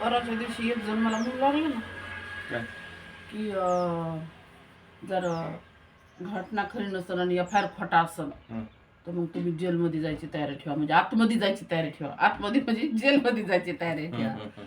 परवाच्या दिवशी एक जण मला म्हणू लागले ना काय की अं, जर घटना खरी नसेल आणि एफ आय आर खोटा असेल हं. तर मग तुम्ही जेलमध्ये जायची तयारी ठेवा म्हणजे आतमध्ये जायची तयारी ठेवा आतमध्ये म्हणजे जेलमध्ये जायची तयारी हं, ठेवा हं, हं.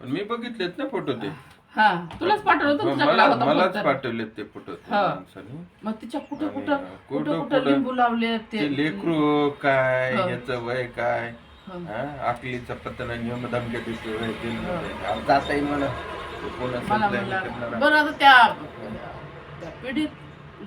पण मी बघितलेत ना फोटो ते हा तुलाच पाठवलं होतं तुझ्याकडे मला होता मलाच. पाठवलेत ते फोटो हा. माणसाने. मग तिच्या कुठं आणि, कुठं अं, कुठं कुठं- लिंबू लावले ते ते लेकरू काय हो. याचं वय काय? आकलीचा पत्ता नाही नियम धमक्या देतो वय जेलमध्ये. अहो, जाता येईल मला ते कोण असेल मला ते म्हणला करणारा. बरं आता त्या त्या पीडित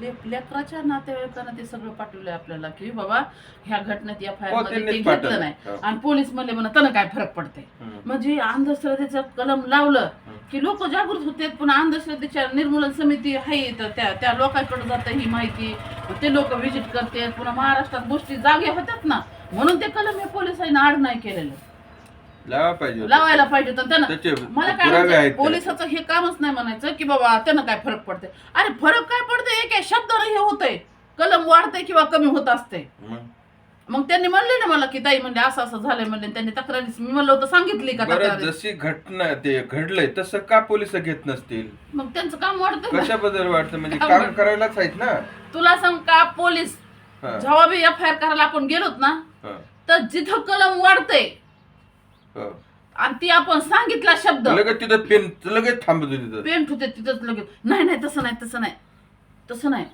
ले- लेकराच्या नातेवाईकांना ते सगळं पाठवलंय आपल्याला की बाबा ह्या घटनेत आय हो, ते त्यांनीच घेतलं पाठवलं. नाही हो. आणि पोलीस म्हणले म्हणा त्यानं काय फरक पडते. म्हणजे अंधश्रद्धेचं कलम लावलं. की लोक जागृत होते पुन्हा अंधश्रद्धेच्या निर्मूलन समिती आहे तर त्या त्या लोकांकडे जातं ही माहिती ते लोक व्हिजिट करतात पुन्हा महाराष्ट्रात गोष्टी जागे होतात ना म्हणून ते कलम हे पोलिसांनी आड नाही केलेलं. लावा पाहिजे. लावायला पाहिजे तर त्यानं मला काय पुरावे म्हणायचं. पोलिसाचं हे कामच नाही म्हणायचं की बाबा त्यानं काय फरक पडते अरे फरक काय पडते एक शब्दानं हे होतंय. कलम वाढते किंवा कमी होत असते मग? मग त्यांनी म्हणले ना मला की ताई म्हणजे असं असं झालंय म्हणजे त्यांनी तक्रारी मी म्हणलं होतं सांगितली का बरं तक्रारी? जशी घटना ते घडलंय तसं का पोलीस घेत नसतील? मग त्यांचं काम वाढतं ना. कशाबद्दल वाटतं म्हणजे काम काम वाढतं. करायलाच आहेत ना. तुला सांग का पोलीस हा, जेव्हा बी एफ आय आर करायला आपण गेलोत ना तर जिथं कलम वाढते हो. आणि ती आपण सांगितला शब्द लगेच तिथं पेन लगेच थांबतो तिथं. पेंट होते तिथंच लगेच. नाही नाही तसं नाही तसं नाही. तसं नाही.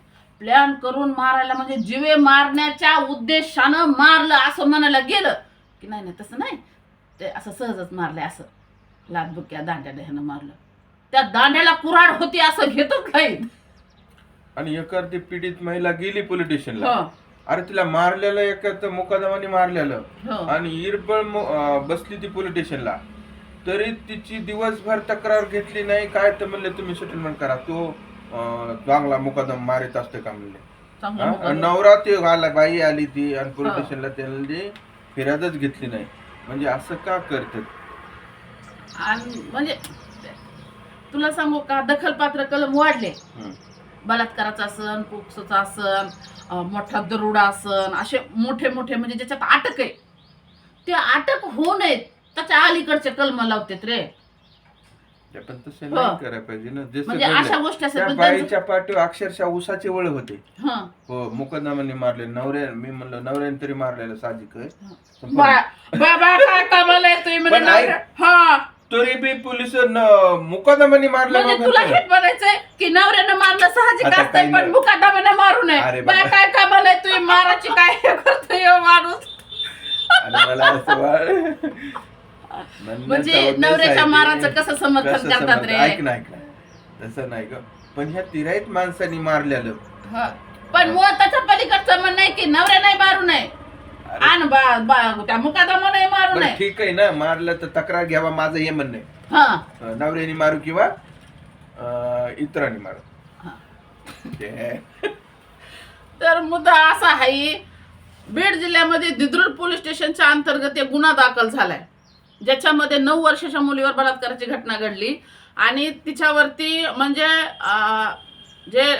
प्लॅन करून मारायला म्हणजे जिवे मारण्याच्या उद्देशानं मारलं असं म्हणायला गेलं की नाही नाही तसं नाही. ते असं सहजच मारलंय असं. लादबुक्या दांड्या ह्यानं मारलं. त्या दांड्याला कुऱ्हाड होती असं घेतच नाही आणि एखादी पीडित महिला गेली पोलीस स्टेशनला. हो. अरे तिला मारलेलं एका मुकादमाने मारलेलं. हो. आणि इरबळ बसली ती पोलीस स्टेशनला. तरी तिची दिवसभर तक्रार घेतली नाही. काय तर म्हणले तुम्ही सेटलमेंट करा. तो चांगला मुकादम मारित असते का म्हणले. चांगलं? मुकादम. आणि नवरा ते आला बाई आली ती आणि पोलीस. स्टेशनला त्यांनी फिर्यादच घेतली नाही. म्हणजे असं का करतात? आणि म्हणजे तुला सांगू का? दखलपात्र कलम वाढले. बलात्काराचा असन पोक्सोचा असन अं, मोठा दरोडा असन असे मोठे मोठे म्हणजे ज्याच्यात अटक आहे. ते अटक होऊ नयेत. त्याच्या अलीकडचे कलम लावतात रे. पण तसे हो. नाही करायला पाहिजे ना. म्हणजे. अशा गोष्टी असतात बाईच्या पाठीवर अक्षरशः उसाचे वळ होते. हं. मुकदमाने मारले. नवऱ्या मी म्हणलं नवऱ्याने तरी मारलेलं आहे. बाबा काय कामाला येतोय तरी बी पोलीस मुकदमाने मारलं म्हणजे मग तुला. हेच म्हणायचंय की नवऱ्यानं मारलं साहजिक आता असतंय काही पण नाही. मुकादमाने मारू अरे नये बाबा. बाय काय कामाला येतोय माराची काय हे करतोय हो माणूस आणि मला असं वा- म्हणण्याचा म्हणजे नवऱ्याच्या आहे माराचं कसं समर्थन कसं करतात रे? ऐक ना ऐक ना तसं नाही ग पण ह्या तिराईत माणसाने मारलेलं हा. पण मुळात त्याच्या पलीकडचं म्हणणं आहे की नवऱ्या नाही मारू नये आणि बा- बा- त्या मुकादमा नाही मारू बरं नये. ठीक आहे ना मारलं तर तक्रार घ्यावा माझं हे म्हणणं आहे. हा. अं, नवऱ्याने मारू किंवा अं, इतरांनी मारू. हा. ते- तर मुद्दा असा आहे बीड जिल्ह्यामध्ये दिद्रुर पोलीस स्टेशनच्या अंतर्गत एक गुन्हा दाखल झालाय. ज्याच्यामध्ये नऊ वर्षाच्या मुलीवर बलात्काराची घटना घडली आणि तिच्यावरती म्हणजे अं, जे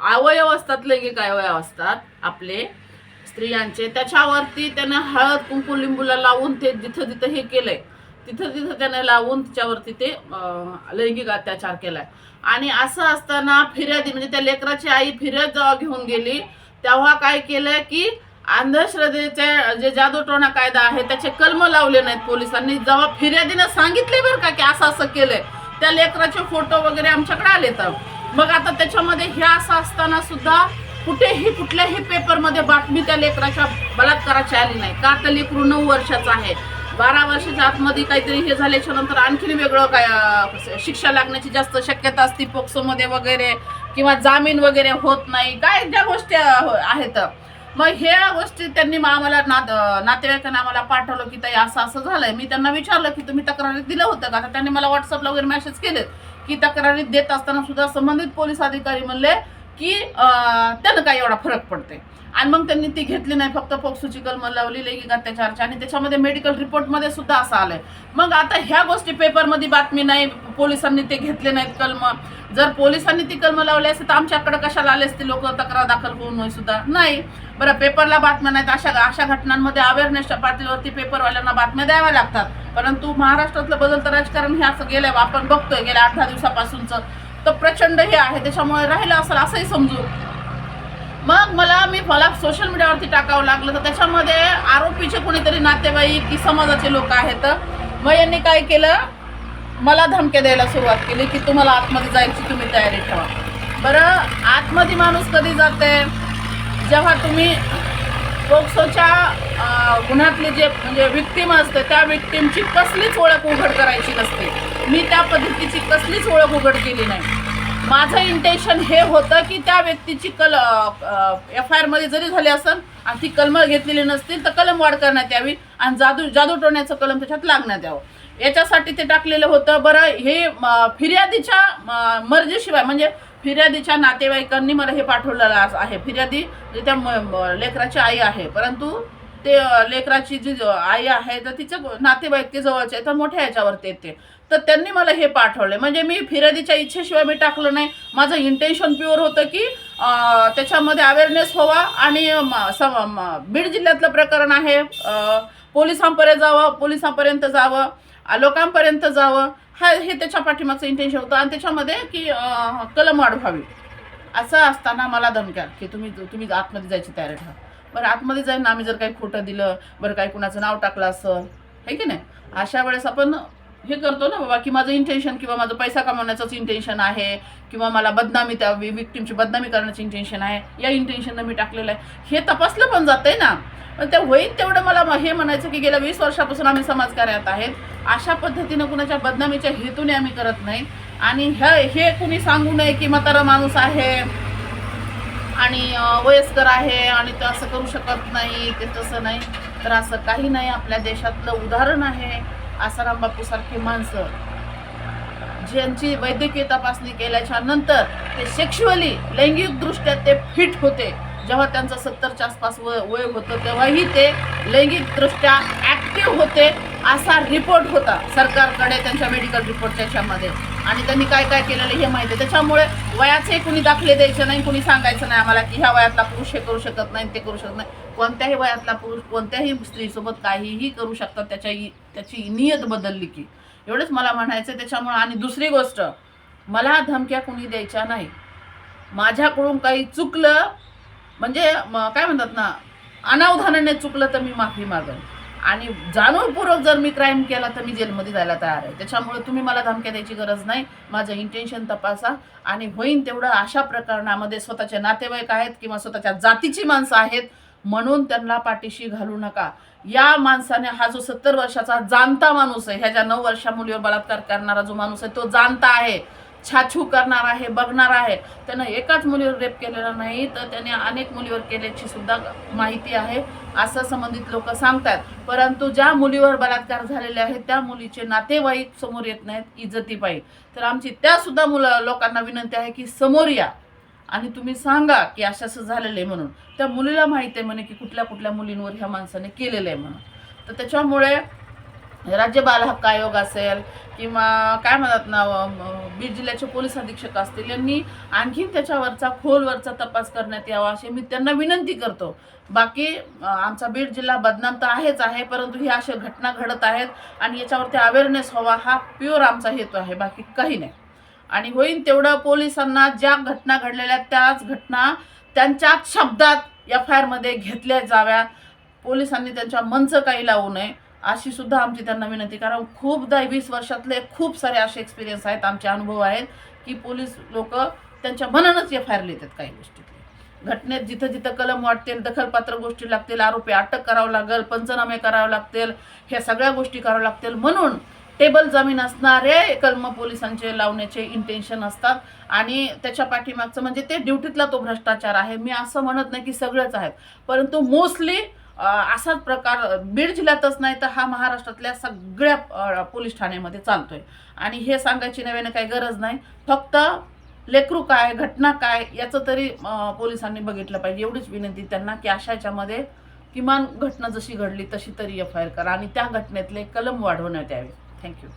अवयव असतात लैंगिक अवयव असतात आपले स्त्रियांचे. त्याच्यावरती त्यानं हळद कुंकू लिंबूला लावून ते जिथं जिथं हे केलंय तिथं तिथं त्याने लावून तिच्यावरती ते लैंगिक अत्याचार केलाय. आणि असं असताना फिर्यादी म्हणजे त्या लेकराची आई फिर्याद जेव्हा घेऊन गेली तेव्हा काय केलंय की अंधश्रद्धेचे जे जादूटोणा कायदा आहे त्याचे कलम लावले नाहीत पोलिसांनी. जेव्हा फिर्यादीनं सांगितले बरं का की असं असं केलंय त्या लेकराचे फोटो वगैरे आमच्याकडे आले तर मग आता त्याच्यामध्ये हे असं असताना सुद्धा कुठेही कुठल्याही पेपरमध्ये बातमी त्या लेकराच्या बलात्काराची आली नाही. का तर लेकरू नऊ वर्षाचं आहे. बारा वर्षाच्या आतमध्ये काहीतरी हे झाल्याच्यानंतर आणखीन वेगळं काय शिक्षा लागण्याची जास्त शक्यता असते पोक्सोमध्ये वगैरे किंवा जामीन वगैरे होत नाही. काय ज्या गोष्टी आहेत. मग ह्या गोष्टी त्यांनी मग आम्हाला ना नातेवाईकांना आम्हाला पाठवलं की ताई असं असं झालंय. मी त्यांना विचारलं की तुम्ही तक्रारीत दिलं होतं का? तर त्यांनी मला व्हॉट्सअपला वगैरे मेसेज केलेत की तक्रारीत देत असताना सुद्धा संबंधित पोलीस अधिकारी म्हणले की त्यानं काय एवढा फरक पडते आणि मग त्यांनी ती घेतली नाही फक्त पोक्सोची कलम लावली लैंगिक अत्याचारची. आणि त्याच्यामध्ये मेडिकल रिपोर्टमध्ये सुद्धा असं आलंय. मग आता ह्या गोष्टी पेपरमध्ये बातमी नाही पोलिसांनी ते घेतले नाहीत कलम. जर पोलिसांनी ती कलम लावली असते तर आमच्याकडे कशाला आले असते लोक? तक्रार दाखल करून होई सुद्धा नाही. बरं पेपरला बातम्या नाहीत अशा अशा घटनांमध्ये अवेअरनेसच्या पातळीवरती पेपरवाल्यांना बातम्या द्याव्या लागतात. परंतु महाराष्ट्रातलं बदलतं राजकारण हे असं गेलं आपण बघतोय गेल्या आठ दहा दिवसापासूनचं. तर प्रचंड हे आहे त्याच्यामुळे राहिलं असेल असंही समजू मग मला मी मला सोशल मीडियावरती टाकावं लागलं तर त्याच्यामध्ये आरोपीचे कोणीतरी नातेवाईक की समाजाचे लोक आहेत. मग यांनी काय केलं? मला धमक्या द्यायला सुरुवात केली की तुम्हाला आतमध्ये जायची तुम्ही तयारी ठेवा. बरं आतमध्ये माणूस कधी जाते? जेव्हा तुम्ही पोक्सोच्या अं, गुन्ह्यातली जे म्हणजे विक्टीम असते त्या विक्टीमची कसलीच ओळख उघड करायची नसते. मी त्या पद्धतीची कसलीच ओळख उघड केली नाही. माझं इंटेन्शन हे होतं की त्या व्यक्तीची कल एफ आय आरमध्ये जरी झाली असेल आणि ती कलम घेतलेली नसतील तर कलम वाढ करण्यात यावी आणि जादू जादू टोण्याचं कलम त्याच्यात लागण्यात यावं. याच्यासाठी ते टाकलेलं होतं. बरं हे फिर्यादीच्या मर्जीशिवाय म्हणजे फिर्यादीच्या नातेवाईकांनी मला हे पाठवलेलं आहे. फिर्यादी त्या लेकराची आई आहे. परंतु ते लेकराची जी आई आहे तर तिचं नातेवाईक ते जवळचे तर मोठ्या याच्यावरती येते तर त्यांनी मला हे पाठवले. म्हणजे मी फिर्यादीच्या इच्छेशिवाय मी टाकलं नाही. माझं इंटेन्शन प्युअर होतं की त्याच्यामध्ये अवेअरनेस व्हावा आणि म- म- बीड जिल्ह्यातलं प्रकरण आहे. पोलिसांपर्यंत जावं पोलिसांपर्यंत जावं. लोकांपर्यंत जावं हा हे त्याच्या पाठीमागचं इंटेन्शन होतं. आणि त्याच्यामध्ये की कलम वाढवावी. व्हावी असं असताना मला धमक्या की तुम्ही तुम्ही आतमध्ये जायची तयारी ठेवा. बरं आतमध्ये जाईन आम्ही जर काही खोटं दिलं बरं काही कुणाचं नाव टाकलं असं हे की नाही? अशा वेळेस आपण हे करतो ना बाबा की माझं इंटेन्शन किंवा माझं पैसा कमावण्याचंच इंटेन्शन आहे किंवा मला बदनामी त्या विक्टीमची बदनामी करण्याचं इंटेन्शन आहे या इंटेन्शननं मी टाकलेलं आहे. हे तपासलं पण जातं आहे ना. पण ते होईल तेवढं मला म- हे म्हणायचं की गेल्या वीस वर्षापासून आम्ही समाजकार्यात आहेत. अशा पद्धतीनं कुणाच्या बदनामीच्या हेतूने आम्ही करत नाही. आणि हे हे कुणी सांगू नये की म्हातारा माणूस आहे आणि वयस्कर आहे आणि ते असं करू शकत नाही ते तसं नाही. तर असं काही नाही. आपल्या देशातलं उदाहरण आहे आसाराम बापूसारखी माणसं. ज्यांची वैद्यकीय तपासणी केल्याच्यानंतर ते सेक्शुअली लैंगिकदृष्ट्या ते फिट होते. जेव्हा त्यांचं सत्तरच्या आसपास वय वय होतं तेव्हाही ते लैंगिकदृष्ट्या ॲक्टिव्ह होते असा रिपोर्ट होता सरकारकडे त्यांच्या मेडिकल रिपोर्टच्या याच्यामध्ये. आणि त्यांनी काय काय केलेलं हे माहिती आहे. त्याच्यामुळे वयाचे कुणी दाखले द्यायचे नाही कुणी सांगायचं नाही आम्हाला की ह्या वयातला पुरुष हे करू शकत नाही ते करू शकत नाही. कोणत्याही वयातला पुरुष कोणत्याही स्त्रीसोबत काहीही करू शकतात त्याच्या त्याची नियत बदलली की. एवढंच मला म्हणायचं त्याच्यामुळं आणि दुसरी गोष्ट मला धमक्या कुणी द्यायच्या नाही. माझ्याकडून काही चुकलं म्हणजे काय म्हणतात ना अनावधानाने चुकलं तर मी माफी मागेन. आणि जाणूनपूर्वक जर मी क्राईम केला तर मी जेलमध्ये जायला तयार आहे. त्याच्यामुळे तुम्ही मला धमक्या द्यायची गरज नाही. माझं इंटेन्शन तपासा. आणि होईन तेवढं अशा प्रकरणामध्ये स्वतःचे नातेवाईक आहेत किंवा स्वतःच्या जातीची माणसं आहेत म्हणून त्यांना पाठीशी घालू नका. या माणसाने हा जो सत्तर वर्षाचा जाणता माणूस आहे ह्या ज्या नऊ वर्षा मुलीवर बलात्कार करणारा जो माणूस आहे तो जाणता आहे. छाछू करणार आहे बघणार आहे. त्यानं एकाच मुलीवर रेप केलेला नाही तर त्याने अनेक मुलीवर केल्याची सुद्धा माहिती आहे. असं संबंधित लोक सांगतात. परंतु ज्या मुलीवर बलात्कार झालेले आहेत त्या मुलीचे नातेवाईक समोर येत नाहीत इज्जती पाहिजे तर आमची त्यासुद्धा मुलं लोकांना विनंती आहे की समोर या. आणि तुम्ही सांगा की असं असं झालेलं आहे म्हणून. त्या मुलीला माहिती आहे म्हणे की कुठल्या कुठल्या मुलींवर ह्या माणसाने केलेलं आहे म्हणून. तर त्याच्यामुळे राज्य बाल हक्क आयोग असेल किंवा काय म्हणतात ना बीड जिल्ह्याचे पोलीस अधीक्षक असतील यांनी आणखीन त्याच्यावरचा खोलवरचा तपास करण्यात यावा अशी मी त्यांना विनंती करतो. बाकी आमचा बीड जिल्हा बदनाम तर आहेच आहे परंतु ही अशा घटना घडत आहेत आणि याच्यावरती अवेअरनेस व्हावा हा प्युअर आमचा हेतू आहे बाकी काही नाही. आणि होईन तेवढं पोलिसांना ज्या घटना घडलेल्या आहेत, त्याच घटना त्यांच्याच शब्दात एफ आय आरमध्ये घेतल्या जाव्या पोलिसांनी त्यांच्या मनचं काही लावू नये. अशी सुद्धा आमची त्यांना विनंती कारण खूपदा वीस वर्षातले खूप सारे असे एक्सपिरियन्स आहेत आमचे अनुभव आहेत की पोलीस लोक त्यांच्या मनानंच एफ आय आर लिहितात काही गोष्टीतले. घटनेत जिथं जिथं कलम वाटतील दखलपात्र गोष्टी लागतील आरोपी अटक करावं लागेल पंचनामे करावे लागतील ह्या सगळ्या गोष्टी कराव्या लागतील. म्हणून टेबल जमीन असणारे कलम पोलिसांचे लावण्याचे इंटेन्शन असतात आणि त्याच्या पाठीमागचं म्हणजे ते ड्युटीतला तो भ्रष्टाचार आहे. मी असं म्हणत नाही की सगळंच आहेत परंतु मोस्टली असाच प्रकार बीड जिल्ह्यातच नाही तर हा महाराष्ट्रातल्या सगळ्या पोलीस ठाण्यामध्ये चालतोय. आणि हे सांगायची नव्यानं काही गरज नाही. फक्त लेकरू काय घटना काय याचं तरी पोलिसांनी बघितलं पाहिजे. एवढीच विनंती त्यांना की अशा याच्यामध्ये किमान घटना जशी घडली तशी तरी एफ आय आर करा. आणि त्या घटनेतले कलम वाढवण्यात यावे. थँक्यू.